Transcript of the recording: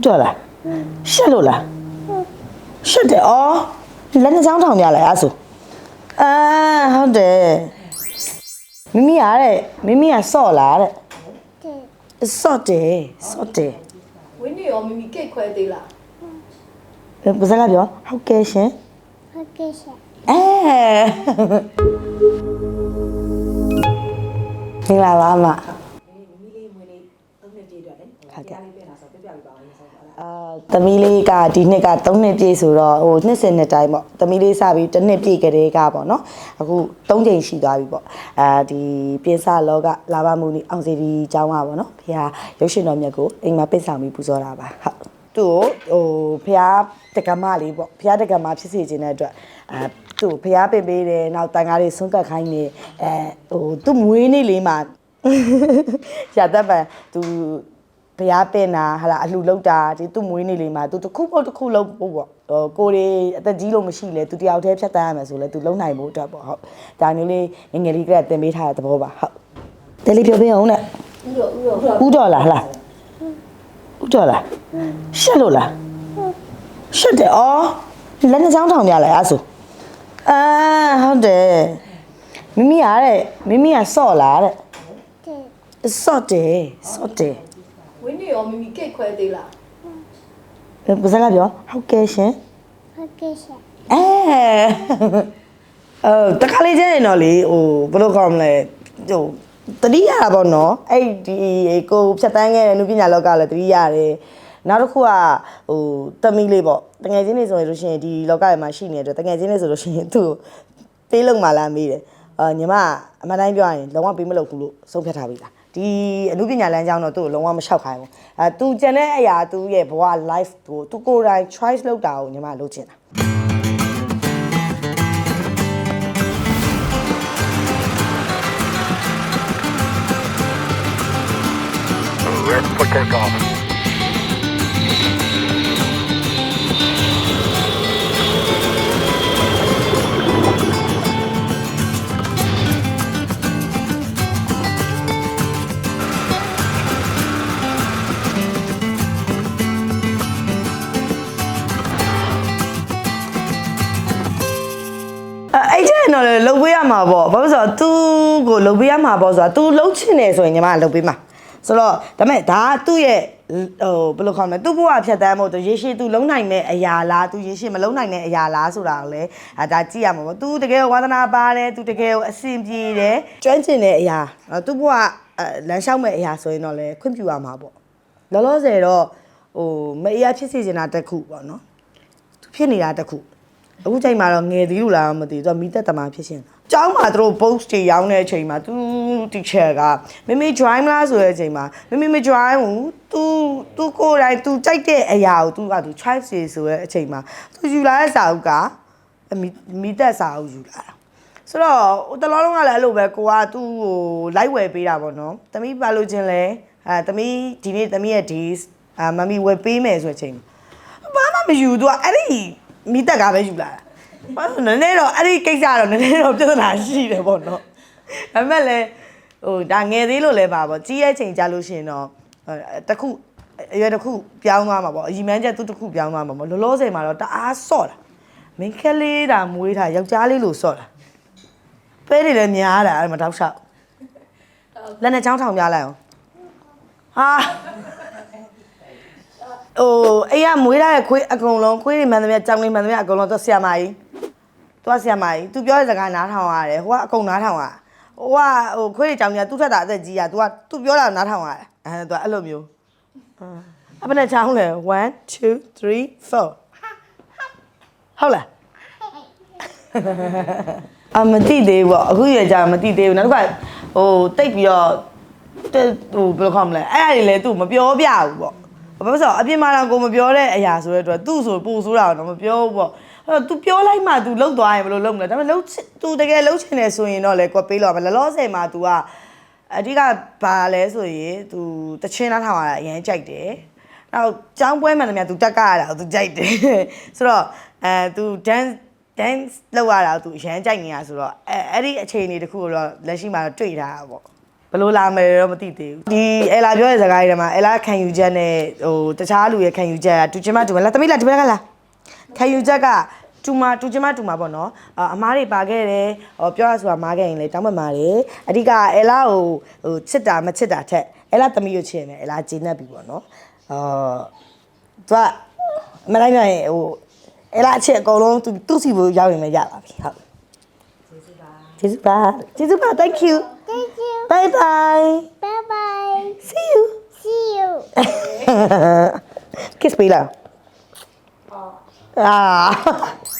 ဟုတ်တော့လားရှက်လို့လားရှက်တယ်အော်လက်နှစ်ချောင်းထောင်ပြလိုက်အဲ့ဆိုအာဟုတ်တယ်မိမိရတဲ့မိမိကစော့လားတဲ့စော့တယ်စော့တယ်ဝင်းနေရောမိမိကိတ်ခွဲသေးလားဘယ်ပါစကားပြောဟုတ်ကဲ့ရှင်ဟုတ်ကဲ့ရှင်အဲမင်္ဂလာပါအမမီလေးမွေးလေး၃နှစ်ပြည့်အတွက်လေ ဟုတ်ကဲ့ တရားလေးပြင်လာဆိုပြပြပြပါအောင်ရေဆိုင်ပါလား အာ သမီးလေးကဒီနှစ်က3နှစ်ပြည့်ဆိုတော့ဟိုနှစ်စဉ်နှစ်တိုင်းပေါ့သမီးလေးစပြီးတစ်နှစ်ပြည့်ကလေးကပေါ့နော်အခု3ချိန်ရှိသွားပြီပေါ့အာဒီပြင်စလောကလာဘမှုနီအောင်စီဒီကျောင်းကပေါ့နော်ဖခင်ရုပ်ရှင်တော်မြတ်ကိုအိမ်မှာပင့်ဆောင်ပြီးပူဇော်တာပါဟုတ်သူ့ကိုဟိုဖခင်တက္ကမလေးပေါ့ဖခင်တက္ကမဖြစ်စေခြင်းတဲ့အတွက်အာသူ့ဖခင်ပင့်ပေးတယ်နောက်တန်ကားလေးဆွန့်ကတ်ခိုင်းနေအဲဟိုသူ့မွေးနေ့လေးမှာရတတ်ပံသူ ဘုရားပင်တာဟာလာအလှလောက်တာဒီသူ့မွေးနေ့လေးမှာသူတစ်ခုပေါ့တစ်ခုလုံးပို့ပေါ့ဟိုကိုရီအသက်ကြီးလို့မရှိလဲသူတယောက်တည်းဖြတ်တန်းရမယ်ဆိုလဲသူလုံနိုင်ဖို့အတွက်ပေါ့ဟုတ်ဒါမျိုးလေးငယ်ငယ်လေးကတင်ပေးထားတဲ့သဘောပါဟုတ်တယ်လေးပြောပြအောင်နဲ့ဥရောဥရောဥတော်လားဟလားဥတော်လားရှက်လို့လားရှက်တယ်အော်လက်နှစ်ချောင်းထောင်ပြလိုက်အဲ့ဆိုအာဟုတ်တယ်မိမိရတဲ့မိမိကစော့လားတဲ့တဲ့စော့တယ်စော့တယ် ဝင်းနေရောမိမိကိတ်ခွဲသေးလားပါစကားပြောဟုတ်ကဲ့ရှင်ဟုတ်ကဲ့ရှင်အဲအော်တခါလေးကျရင်တော့လေဟိုဘယ်လိုခေါ်မလဲဟိုတတိယပေါ့နော်အဲ့ဒီကိုဖြတ်တန်းခဲ့တဲ့နုပညာလောကလည်းတတိရတယ်နောက်တစ်ခုကဟိုတမီလေးပေါ့တငယ်ချင်းတွေဆိုရင်လို့ရှိရင်ဒီလောကထဲမှာရှိနေတဲ့အတွက်တငယ်ချင်းတွေဆိုလို့ရှိရင်သူ့ကိုပေးလုံမှလားမေးတယ် အာညီမအမှန်တိုင်းပြောရရင်လုံးဝပေးမလုပ်ဘူးလို့ဆုံးဖြတ်ထားပြီလားဒီအနုပညာလမ်းကြောင်းတော့သူ့ကိုလုံးဝမလျှောက်ခိုင်းဘူးအဲသူကျန်တဲ့အရာသူ့ရဲ့ဘဝ life ကိုသူကိုယ်တိုင် choice လုပ်တာကိုညီမလုပ်ချင်တာ Red for takeoff. လေလှုပ်ပေးရမှာပေါ့ဘာလို့လဲဆိုတော့ तू ကိုလှုပ်ပေးရမှာပေါ့ဆိုတော့ तू လှုပ်ချင်တယ်ဆိုရင်ညီမကလှုပ်ပေးမှာဆိုတော့ဒါပေမဲ့ဒါကသူ့ရဲ့ဟိုဘယ်လိုခေါ်မလဲသူ့ဘဝဖြတ်တန်းဖို့ तू ရေရှည် तू လုံနိုင်မဲ့အရာလား तू ရေရှည်မလုံနိုင်တဲ့အရာလားဆိုတာကိုလည်းအဲဒါကြည့်ရမှာပေါ့ तू တကယ်ဝါသနာပါတယ် तू တကယ်အဆင်ပြေတယ်ကျွမ်းကျင်တဲ့အရာအဲသူ့ဘဝအဲလမ်းလျှောက်မဲ့အရာဆိုရင်တော့လေခွင့်ပြုရမှာပေါ့လောလောဆယ်တော့ဟိုမအေးရဖြစ်စေချင်တာတစ်ခုပေါ့နော် သူဖြစ်နေတာတစ်ခု အခုချိန်မှာတော့ငယ်သေးလို့လားမသိဘူးသူကမိသက်သမားဖြစ်ရှင်တာကျောင်းမှာသူတို့ post တွေရောင်းတဲ့အချိန်မှာသူ teacher ကမမေ join လားဆိုတဲ့အချိန်မှာမမေမ join ဘူးသူသူကိုယ်တိုင်သူကြိုက်တဲ့အရာကိုသူကသူ choice တွေဆိုတဲ့အချိန်မှာသူယူလာတဲ့စာအုပ်ကမိသက်စာအုပ်ယူလာတာဆိုတော့တလောလုံးကလည်းအဲ့လိုပဲကိုကသူ့ကိုလိုက်ဝယ်ပေးတာပေါ့နော်။သမီးပါလို့ချင်းလဲအဲသမီးဒီနေ့သမီးရဲ့ days အာမမီဝယ်ပေးမယ်ဆိုတဲ့အချိန်ဘာမှမယူသူကအဲ့ဒီ မိတက်ကပဲယူလာတာဘာလို့လဲနည်းနည်းတော့အဲ့ဒီကိစ္စကတော့နည်းနည်းတော့ပြဿနာရှိတယ်ပေါ့နော်ဒါပေမဲ့လည်းဟိုဒါငယ်သေးလို့လည်းပါပေါ့ကြီးရဲ့ချိန်ကြလို့ရှိရင်တော့အဲတစ်ခုအရွယ်တစ်ခုပြောင်းသွားမှာပေါ့အကြီးမန်းချက်သူတစ်ခုပြောင်းသွားမှာပေါ့လောလောဆယ်မှာတော့တအားဆော့တာမင်းကလေးတာမွေးတာယောက်ျားလေးလို့ဆော့တာပဲတွေလည်းများတာအဲ့မှာတောက်လျှောက်လက်နဲ့ချောင်းထောင်ပြလိုက်အောင်ဟာ ဟိုအိမ်ကမွေးထားတဲ့ခွေးအကုန်လုံးခွေးတွေမှန်သမျှကြောင်လေးမှန်သမျှအကုန်လုံးတော့ဆရာမကြီးသူကဆရာမကြီးသူပြောတဲ့စကားနားထောင်ရတယ်ဟိုကအကုန်နားထောင်ရဟိုကဟိုခွေးတွေကြောင်ကြီးကသူ့ထက်တာအသက်ကြီးอ่ะ तू ကသူပြောတာနားထောင်ရတယ်အဲ तू အဲ့လိုမျိုးအပနဲ့ချောင်းလဲ1 2 3 4ဟုတ်လားအမတိသေးဘူးပေါ့အခုရကြမတိသေးဘူးနောက်တစ်ခါဟိုတိတ်ပြီးတော့တဲ့ဟိုဘယ်လိုခေါ်မလဲအဲ့အရာတွေလည်းသူ့မပြောပြဘူးပေါ့ ဘာလို့လဲဆိုတော့အပြင်မှာတော့ကိုမပြောတဲ့အရာဆိုတဲ့အတွက်သူ့ဆိုပို့ဆိုးတာတော့မပြောဘူးပေါ့အဲ့တော့ तू ပြောလိုက်မှ तू လှုပ်သွားရင်ဘယ်လိုလုပ်မလဲဒါပေမဲ့လှုပ် तू တကယ်လှုပ်ချင်တယ်ဆိုရင်တော့လေကိုပေးလို့ရမယ်လောလောဆယ်မှာ तू ကအဓိကဘာလဲဆိုရင် तू တချင်းနားထောင်ရတာအရင်ကြိုက်တယ်နောက်ကျောင်းပွဲမှန်တယ်များ तू တက်ကရတာ तू ကြိုက်တယ်ဆိုတော့အဲ तू dance dance လောက်ရတာ तू အရန်ကြိုက်နေတာဆိုတော့အဲအဲ့ဒီအခြေအနေတခုကိုတော့လက်ရှိမှာတော့တွေ့ထားတာပေါ့ ဘယ်လိုလာမယ်တော့မသိသေးဘူးဒီအဲလာပြောတဲ့စကားတွေထဲမှာအဲလာခံယူချက်နဲ့ဟိုတခြားလူရဲ့ခံယူချက်ကတူချင်မတူမလားတမိလားဒီဘက်ကလားခံယူချက်ကတူမတူချင်မတူမပေါ့နော်အအမားတွေပါခဲ့တယ်ဟောပြောရဆိုတာမားခဲ့ရင်လေတောင်းပန်ပါတယ်အဓိကအဲလာကိုဟိုချစ်တာမချစ်တာထက်အဲလာတမိကိုချစ်နေအဲလာဂျင်းနေပြီပေါ့နော်အာသူကမလိုက်နိုင်ဟိုအဲလာအချစ်အကုန်လုံးသူသူ့စီကိုရောက်ရင်လည်းရပါပြီဟုတ်ကျေးဇူးပါကျေးဇူးပါ thank you Thank you. Bye bye Bye bye. see you. See you. kiss me လားအာ